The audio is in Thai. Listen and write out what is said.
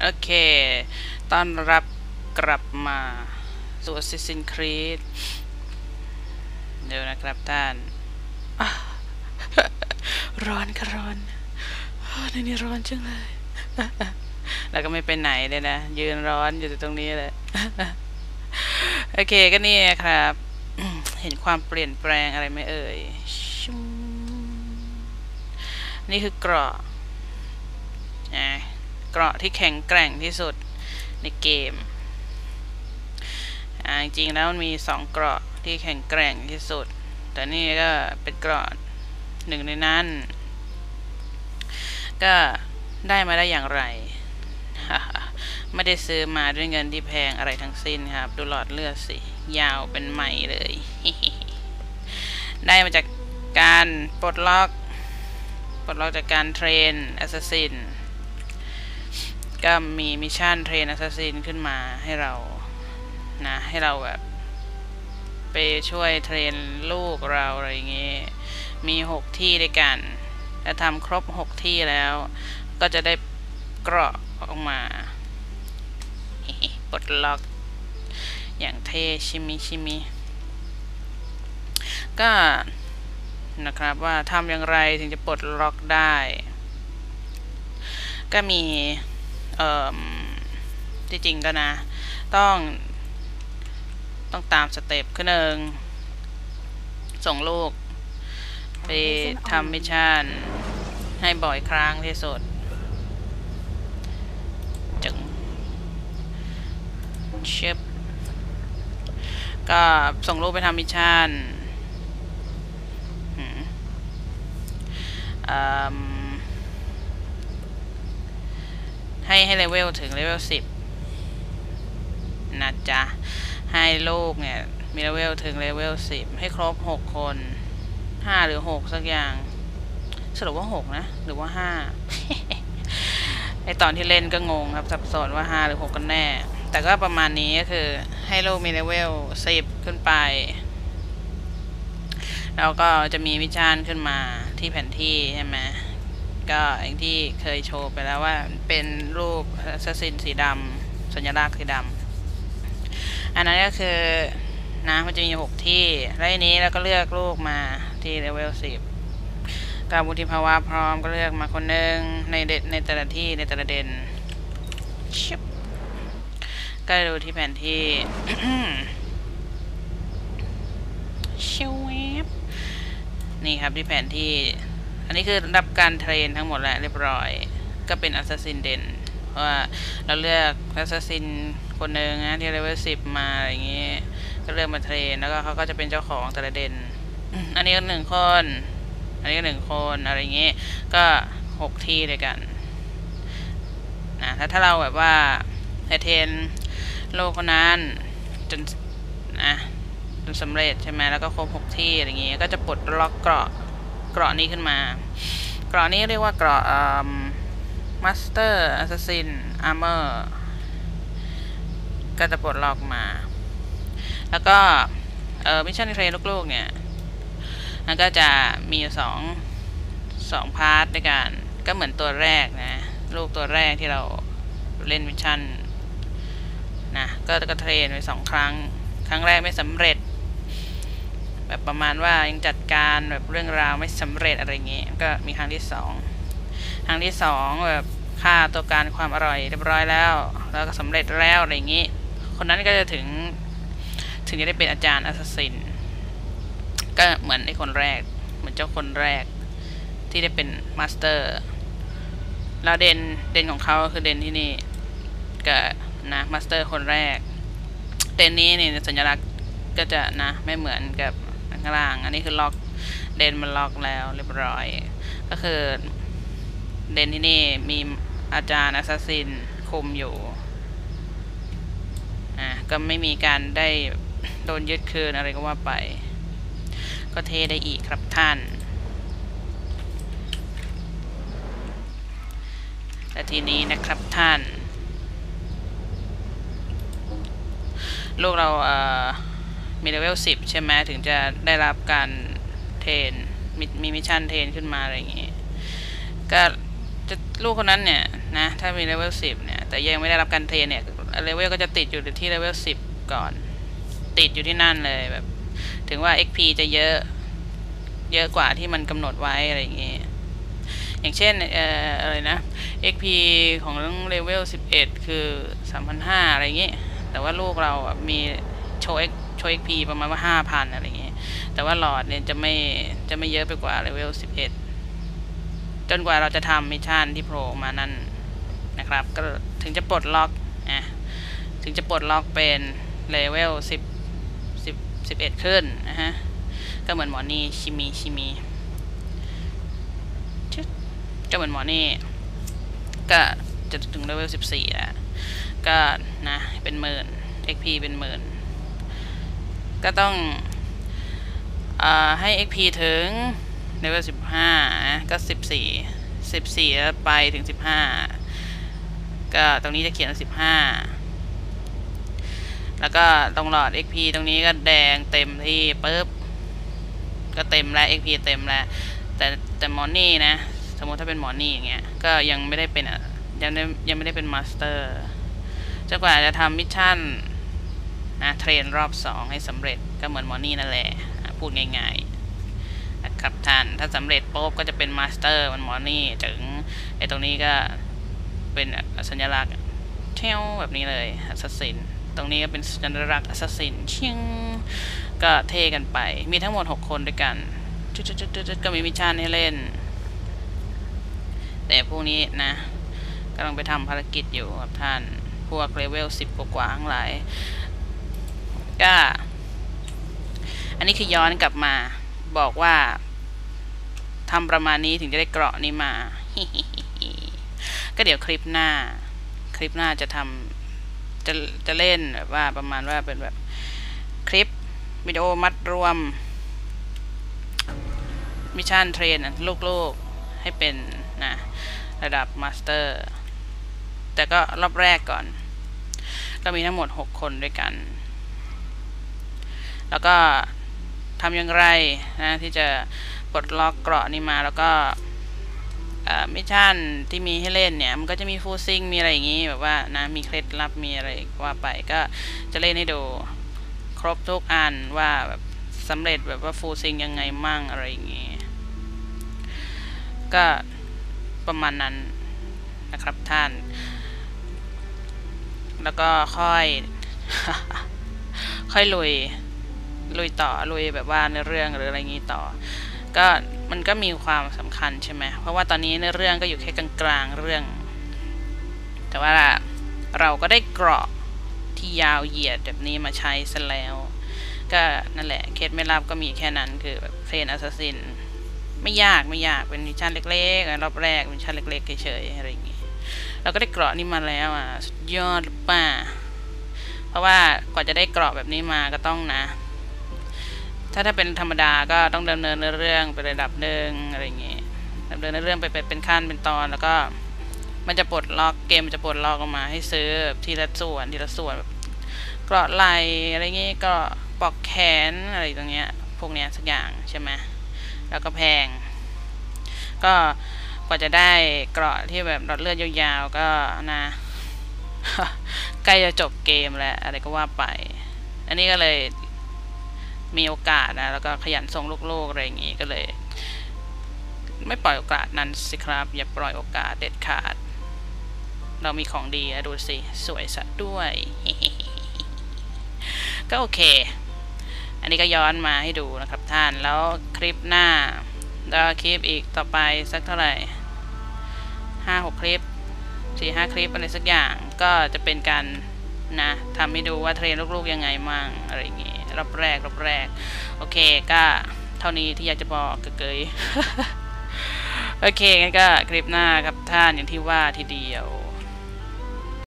โอเค ต้อนรับกลับมาสู่ Assassin's Creed เดี๋ยวนะครับท่าน ร้อนค่ะร้อนอ้าวในนี้ร้อนจังเลย แล้วก็ไม่ไปไหนเลยนะ ยืนร้อนอยู่ตรงนี้เลย โอเคก็นี่ครับ เห็นความเปลี่ยนแปลงอะไรไหมเอ่ย นี่คือเกราะอะ เกราะที่แข็งแกร่งที่สุดในเกมอ่าจริงๆแล้วมันมีสองเกราะที่แข็งแกร่งที่สุด แต่นี่ก็เป็นเกราะหนึ่งในนั้น ก็ได้มาได้อย่างไร ไม่ได้ซื้อมาด้วยเงินที่แพงอะไรทั้งสิ้นครับ ดูหลอดเลือดสิ ยาวเป็นไหมเลย ได้มาจากการปลดล็อก ปลดล็อกจากการเทรนแอสซัสซิน ก็มีมิชชั่นเทรนอสซัสซินขึ้นมาให้เรานะให้เราแบบไปช่วยเทรนลูกเราอะไรอย่างเงี้ยมีหกที่ด้วยกันถ้าทำครบหกที่แล้ว ก็จะได้เกราะออกมาปลดล็อก อย่างเท่ชิมิชิมิก็นะครับว่าทำอย่างไรถึงจะปลดล็อกได้ ก็มี เอ่อจริงๆก็นะ ต้อง ต้องตามสเต็ปขึ้นหนึ่งส่งลูก ไปทำมิชชั่น ให้บ่อยครั้งที่สุดจึงเชิบก็ส่งลูกไปทำมิชชั่นหืมอืม ให้ให้เลเวลถึงเลเวลสิบนะจ๊ะ ให้ลูกเนี่ย มีเลเวลถึงเลเวลสิบให้ครบหกคนห้าหรือหกสักอย่าง สรุปว่าหกนะ หรือว่าห้าไอตอนที่เล่นก็งงครับ สับสนว่าห้าหรือหกกันแน่ แต่ก็ประมาณนี้ก็คือ ให้ลูกมีเลเวลสิบขึ้นไปแล้วก็จะมีวิจารณ์ขึ้นมาที่แผนที่ใช่ไหม ก็อย่างที่เคยโชว์ไปแล้วว่าเป็นรูปซัสซินสีดำสัญลักษณ์สีดำอันนั้นก็คือนะมันจะมีหกที่แล้วนี้เราก็เลือกลูกมาที่เลเวลสิบกับวุฒิภาวะพร้อมก็เลือกมาคนหนึ่งในเดในแต่ละที่ในแต่ละเด่นชิบก็ดูที่แผนที่ชิวนี่ครับที่แผนที่ อันนี้คือรับการเทรนทั้งหมดแล้วเรียบร้อย ก็เป็นอัสซินเด่นเพราะว่าเราเลือกอัสซินคนหนึ่งนะที่เลเวลสิบมาอะไรอย่างงี้ ก็เลือกมาเทรนแล้วก็เขาก็จะเป็นเจ้าของแต่ละเด่น อันนี้ก็หนึ่งคน อันนี้ก็หนึ่งคนอะไรอย่างงี้ ก็หกที่ด้วยกันนะถ้าถ้าเราแบบว่าเทรนโลกคนนั้นจนนะจนสำเร็จใช่ไหมแล้วก็ครบหกที่อะไรอย่างงี้ ก็จะปลดล็อกเกราะ เกราะนี้ขึ้นมา เกราะนี้เรียกว่าเกราะมาสเตอร์แอสซัสซินอาร์เมอร์ก็จะปลดล็อกมา แล้วก็มิชชั่นเทรนลูกๆเนี่ยมันก็จะมีอยู่สองสองพาร์ทด้วยกัน ก็เหมือนตัวแรกนะ ลูกตัวแรกที่เราเล่นมิชชั่นนะก็ก็เทรนไปสองครั้ง ครั้งแรกไม่สำเร็จ แบบประมาณว่ายังจัดการแบบเรื่องราวไม่สำเร็จอะไรเงี้ยก็มีครั้งที่สองครั้งที่สองแบบค่าตัวการความอร่อยเรียบร้อยแล้ว แล้วก็สำเร็จแล้วอะไรอย่างงี้คนนั้นก็จะถึงถึงจะได้เป็นอาจารย์อัสซินก็เหมือนไอ้คนแรก เหมือนเจ้าคนแรก ที่ได้เป็นมาสเตอร์แล้วเด่นเด่นของเขาคือเด่นที่นี่กับนะมาสเตอร์คนแรกเด่นนี้เนี่ยสัญลักษณ์ก็จะนะไม่เหมือนกับ ข้างล่าง อันนี้คือล็อกเดนมันล็อกแล้วเรียบร้อย ก็คือเดนที่นี่มีอาจารย์อัสซินคุมอยู่อะก็ไม่มีการได้โดนยึดคืนอะไรก็ว่าไป ก็เทได้อีกครับท่านและทีนี้นะครับท่าน ลูกเราเอ่อ มีเลเวลสิบใช่ไหมถึงจะได้รับการเทรนมีมีมิชชั่นเทรนขึ้นมาอะไรอย่างงี้ ก็จะลูกคนนั้นเนี่ยนะถ้ามีเลเวลสิบเนี่ย แต่ยังไม่ได้รับการเทรนเนี่ยเลเวลก็จะติดอยู่ที่เลเวลสิบก่อน ติดอยู่ที่นั่นเลยแบบ ถึงว่า XP จะเยอะเยอะกว่าที่มันกำหนดไว้อะไรอย่างงี้อย่างเช่นเอ่ออะไรนะ XP ของเลเวล11 คือ 3,500 อะไรอย่างงี้ แต่ว่าลูกเราอะมีโชว์ X โชว์ XP ประมาณว่า 5,000 อะไรเงี้ย แต่ว่าหลอดเนี่ยจะไม่จะไม่เยอะไปกว่าเลเวล 11 จนกว่าเราจะทำมิชชั่นที่โผล่มานั่นนะครับ ก็ถึงจะปลดล็อกอะถึงจะปลดล็อกเป็นเลเวล 10 10 11 ขึ้นนะฮะ ก็เหมือนหมอนี่ชิมีชิมีชก็เหมือนหมอนี่ก็จะถึงเลเวล 14แล้วก็นะเป็นหมื่น XP เป็นหมื่น ก็ต้องเอ่อให้ XP ถึงเลเวล15นะก็14 14แล้วไปถึง15ก็ตรงนี้จะเขียนว่า15แล้วก็ตรงหลอด XP ตรงนี้ก็แดงเต็มที่ปุ๊บก็เต็มแล้ว XP เต็มแล้ว แต่แต่มอนนี่นะ สมมติถ้าเป็นมอนนี่อย่างเงี้ยก็ยังไม่ได้เป็นอะยังยังไม่ได้เป็นมาสเตอร์จนกว่าจะทำมิชชั่น นะเทรนรอบสองให้สำเร็จก็เหมือนมอนี่นั่นแหละพูดง่ายๆนะครับท่านถ้าสำเร็จปุ๊บก็จะเป็นมาสเตอร์มันมอนี่ถึงไอ้ตรงนี้ก็เป็นสัญลักษณ์เที่ยวแบบนี้เลยอัสซินตรงนี้ก็เป็นสัญลักษณ์อัสซินชิงก็เทกันไป มีทั้งหมด 6 คนด้วยกันจุดๆๆๆก็มีมิชชั่นให้เล่น แต่พวกนี้นะกำลังไปทำภารกิจอยู่ครับท่าน พวกเลเวล10 กว่าๆทั้งหลาย ก็ อันนี้คือย้อนกลับมา บอกว่าทำประมาณนี้ถึงจะได้เกราะนี้มา ก็เดี๋ยวคลิปหน้า คลิปหน้าจะทำจะจะเล่นแบบว่าประมาณว่าเป็นแบบคลิปวิดีโอมัดรวมมิชชั่นเทรนลูกๆ ให้เป็นนะระดับมาสเตอร์ แต่ก็รอบแรกก่อน ก็มีทั้งหมด 6 คนด้วยกัน แล้วก็ทำอย่างไรนะที่จะปลดล็อกเกราะนี้มาแล้วก็มิชชั่นที่มีให้เล่นเนี่ย มันก็จะมีฟูซิงมีอะไรอย่างงี้แบบว่านะมีเคล็ดลับมีอะไรว่าไปก็จะเล่นให้ดูครบทุกอันว่าแบบสำเร็จแบบว่าฟูซิงยังไงมั่งอะไรอย่างงี้ ก็ประมาณนั้นนะครับท่าน แล้วก็ค่อย ค่อยลุย ลุยต่อลุยแบบว่าในเรื่องหรืออะไรงี้ต่อ ก็มันก็มีความสำคัญใช่ไหมเพราะว่าตอนนี้ในเรื่องก็อยู่แค่กลางๆเรื่อง แต่ว่าเราก็ได้เกราะที่ยาวเหยียดแบบนี้มาใช้ซะแล้ว ก็นั่นแหละเคสไม่รับก็มีแค่นั้นคือแบบเทรนแอสซัสซินไม่ยากไม่ยากเป็นมิชชั่นเล็กๆรอบแรกมิชชั่นเล็กๆเฉยๆอะไรอย่างงี้เราก็ได้เกราะนี้มาแล้วอะสุดยอดหรือเปล่าเพราะว่ากว่าจะได้เกราะแบบนี้มาก็ต้องนะ ถ้าถ้าเป็นธรรมดาก็ต้องดำเนินเรื่องไประดับหนึ่งอะไรอย่างงี้ดำเนินเรื่องไปเป็นขั้นเป็นตอนแล้วก็ มันจะปลดล็อกเกมจะปลดล็อกออกมาให้ซื้อทีละส่วนทีละส่วนแบบเกราะไหลอะไรเงี้ยก็ปอกแขนอะไรตรงเนี้ยพวกเนี้ยสักอย่างใช่ไหมแล้วก็แพง ก็กว่าจะได้เกราะที่แบบรอดเลือดยาวๆก็นะใกล้จะจบเกมแล้วอะไรก็ว่าไป อันนี้ก็เลย มีโอกาสนะ แล้วก็ขยันส่งลูกๆอะไรอย่างงี้ก็เลย ไม่ปล่อยโอกาสนั้นสิครับ อย่าปล่อยโอกาสเด็ดขาด เรามีของดีดูสิ สวยสะด้วย ก็โอเค อันนี้ก็ย้อนมาให้ดูนะครับท่านแล้วคลิปหน้าแล้วคลิปอีกต่อไปสักเท่าไหร่ห้าหกคลิปสี่ห้าคลิปอะไรสักอย่างก็จะเป็นการนะทำให้ดูว่าเทรนลูกๆยังไงมั่งอะไรอย่างงี้ รอบแรกรอบแรก โอเคก็เท่านี้ที่อยากจะบอกเกยโอเคงั้นก็คลิปหน้าครับท่านอย่างที่ว่าทีเดียว